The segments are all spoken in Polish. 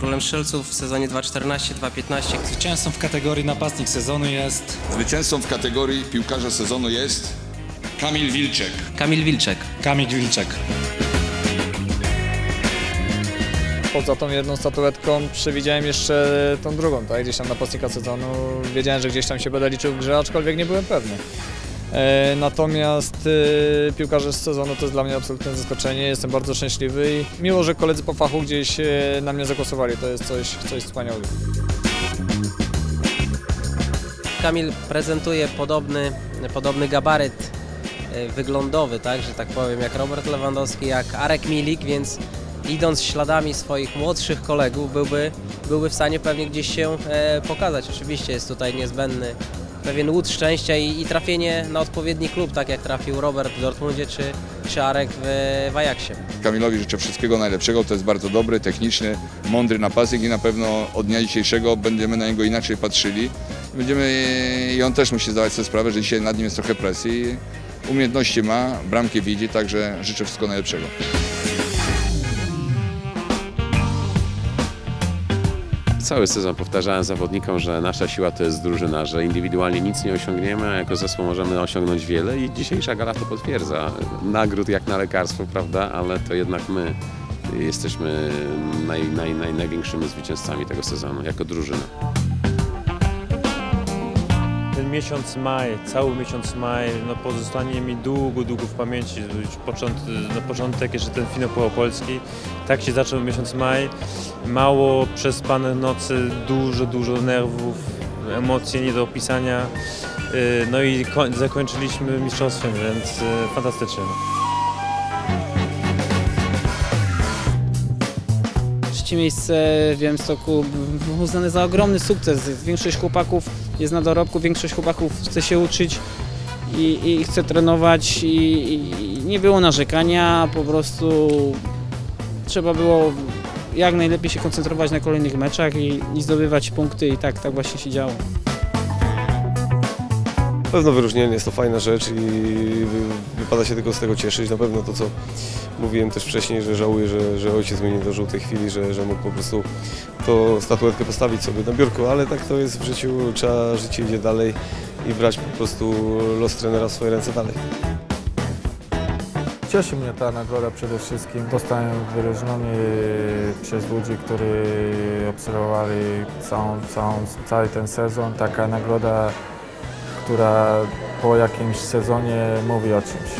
królem strzelców w sezonie 2014-2015. Zwycięzcą w kategorii napastnik sezonu jest Zwycięzcą w kategorii piłkarza sezonu jest Kamil Wilczek. Kamil Wilczek. Kamil Wilczek. Poza tą jedną statuetką przewidziałem jeszcze tą drugą, tak? Gdzieś tam napastnika sezonu. Wiedziałem, że gdzieś tam się będę liczył w grze, aczkolwiek nie byłem pewny. E, natomiast e, piłkarze z sezonu to jest dla mnie absolutne zaskoczenie. Jestem bardzo szczęśliwy i miło, że koledzy po fachu gdzieś e, na mnie zagłosowali. To jest coś, coś wspaniałego. Kamil prezentuje podobny, podobny gabaryt wyglądowy, tak, że tak powiem, jak Robert Lewandowski, jak Arek Milik, więc idąc śladami swoich młodszych kolegów byłby, byłby w stanie pewnie gdzieś się pokazać. Oczywiście jest tutaj niezbędny pewien łód szczęścia i, i trafienie na odpowiedni klub, tak jak trafił Robert w Dortmundzie czy, czy Arek w, w Ajaxie. Kamilowi życzę wszystkiego najlepszego, to jest bardzo dobry, techniczny, mądry napastnik i na pewno od dnia dzisiejszego będziemy na niego inaczej patrzyli. Będziemy, I on też musi zdawać sobie sprawę, że dzisiaj nad nim jest trochę presji. Umiejętności ma, bramkę widzi, także życzę wszystkiego najlepszego. Cały sezon powtarzałem zawodnikom, że nasza siła to jest drużyna, że indywidualnie nic nie osiągniemy, a jako zespół możemy osiągnąć wiele i dzisiejsza gala to potwierdza. Nagród jak na lekarstwo, prawda, ale to jednak my jesteśmy naj, naj, naj, największymi zwycięzcami tego sezonu jako drużyna. Ten miesiąc maj, cały miesiąc maj, no pozostanie mi długo, długo w pamięci. Począt, początek, jeszcze ten finał Polski. Tak się zaczął miesiąc maj. Mało przespanych nocy, dużo, dużo nerwów, emocje nie do opisania. Yy, No i koń, zakończyliśmy mistrzostwem, więc yy, fantastycznie. Trzecie miejsce w Białymstoku uznane za ogromny sukces. Większość chłopaków jest na dorobku, większość chłopaków chce się uczyć i, i chce trenować i, i nie było narzekania, po prostu trzeba było jak najlepiej się koncentrować na kolejnych meczach i, i zdobywać punkty i tak, tak właśnie się działo. Pewno wyróżnienie jest to fajna rzecz i wy- wypada się tylko z tego cieszyć. Na pewno to, co mówiłem też wcześniej, że żałuję, że, że ojciec mnie nie dożył tej chwili, że, że mógł po prostu tą statuetkę postawić sobie na biurku, ale tak to jest w życiu, trzeba, życie idzie dalej i brać po prostu los trenera w swoje ręce dalej. Cieszy mnie ta nagroda przede wszystkim. Dostałem wyróżnienie przez ludzi, którzy obserwowali całą, całą, cały ten sezon. Taka nagroda, która po jakimś sezonie mówi o czymś.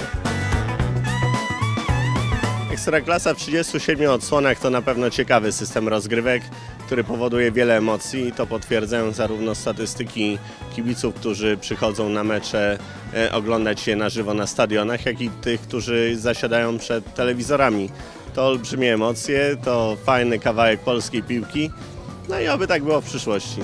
Ekstraklasa w 37 odsłonach to na pewno ciekawy system rozgrywek, który powoduje wiele emocji i to potwierdzają zarówno statystyki kibiców, którzy przychodzą na mecze e, oglądać je na żywo na stadionach, jak i tych, którzy zasiadają przed telewizorami. To olbrzymie emocje, to fajny kawałek polskiej piłki, no i oby tak było w przyszłości.